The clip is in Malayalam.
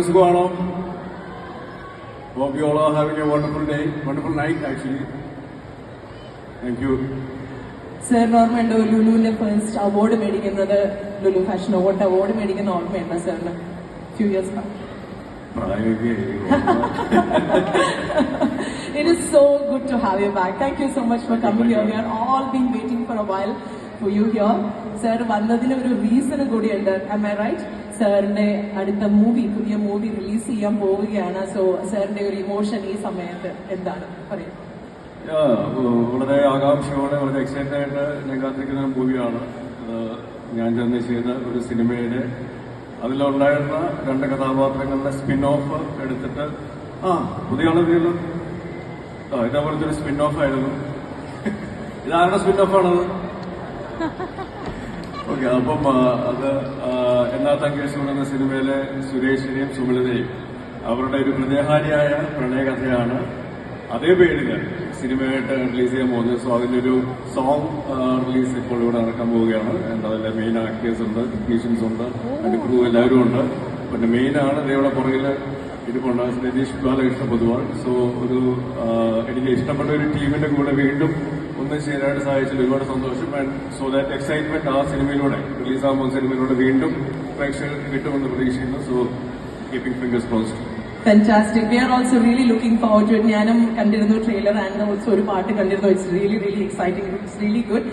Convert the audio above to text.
സുഖമാണോ Hope you all are having a wonderful day, wonderful night actually. Thank you. സാറിന് ഓർമ്മയുണ്ടോ ലുലുവിന്റെ ഫസ്റ്റ് അവാർഡ് മേടിക്കുന്നത് ലുലു ഫാഷൻ അവാർഡ് അവാർഡ് മേടിക്കുന്ന ഓർമ്മയുണ്ടോ സാറിന് few years back It is so good to have you back. Thank you so much for coming here. We are all been waiting for a while for you here. Sir വന്നതിന് ഒരു റീസൺ കൂടിയുണ്ട് am I right? സാറിന്റെ അടുത്ത മൂവി പുതിയ മൂവി റിലീസ് ചെയ്യാൻ പോവുകയാണ്. സോ സാറിന്റെ ഒരു ഇമോഷൻ ഈ സമയത്ത് എന്താണ്? പറയുന്നത് വളരെ ആകാംക്ഷയോടെ വളരെ എക്സൈറ്റഡ് ആയിട്ട് ഞാൻ കാത്തിരിക്കുന്ന മൂവിയാണ്. ഞാൻ ചെന്ന് ചെയ്ത ഒരു സിനിമയുടെ അതിലുണ്ടായിരുന്ന രണ്ട് കഥാപാത്രങ്ങളുടെ സ്പിൻ ഓഫ് എടുത്തിട്ട് ആ പുതിയ ആളെന്തെങ്കിലും ആ ഇതേപോലത്തെ ഒരു സ്പിൻ ഓഫ് ആയിരുന്നു. ഇതാരുടെ സ്പിൻ ഓഫ് ആണത്? ഓക്കെ അപ്പം അത് എന്നാ തങ്കേശ്വർ എന്ന സിനിമയിലെ സുരേഷിനെയും സുമിളിനെയും അവരുടെ ഒരു ഹൃദയഹാരിയായ പ്രണയകഥയാണ് അതേ പേരിൽ സിനിമയായിട്ട് റിലീസ് ചെയ്യാൻ പോകുന്നത്. സോ അതിന്റെ ഒരു സോങ് റിലീസ് ഇപ്പോൾ ഇവിടെ നടക്കാൻ പോവുകയാണ്. അതിലെ മെയിൻ ആക്ടേഴ്സ് ഉണ്ട് ടെക്നീഷ്യൻസ് ഉണ്ട് അതിന്റെ ക്രൂ എല്ലാവരും ഉണ്ട്. പിന്നെ മെയിൻ ആണ് പുറകിൽ ഇരിപ്പുണ്ട് രതീഷ് ബാലകൃഷ്ണ പൊതുവാൾ. സോ ഒരു എനിക്ക് ഇഷ്ടപ്പെട്ട ഒരു ടീമിന്റെ കൂടെ വീണ്ടും ഒന്ന് ചെയ്യാനായിട്ട് സാധിച്ചതിൽ ഒരുപാട് സന്തോഷം. ആൻഡ് സോ ദാറ്റ് എക്സൈറ്റ്മെന്റ് ആ സിനിമയിലൂടെ റിലീസ് ആകുമ്പോൾ സിനിമയിലൂടെ വീണ്ടും പ്രേക്ഷകർക്ക് കിട്ടുമെന്ന് പ്രതീക്ഷിക്കുന്നു. So keeping fingers closed fantastic we are also really looking forward ഞാനും കണ്ടിരുന്നു ട്രെയിലർ ആൻഡ് ഓൾസോ ഒരു പാട്ട് കണ്ടിരുന്നു. It's really really exciting it's really good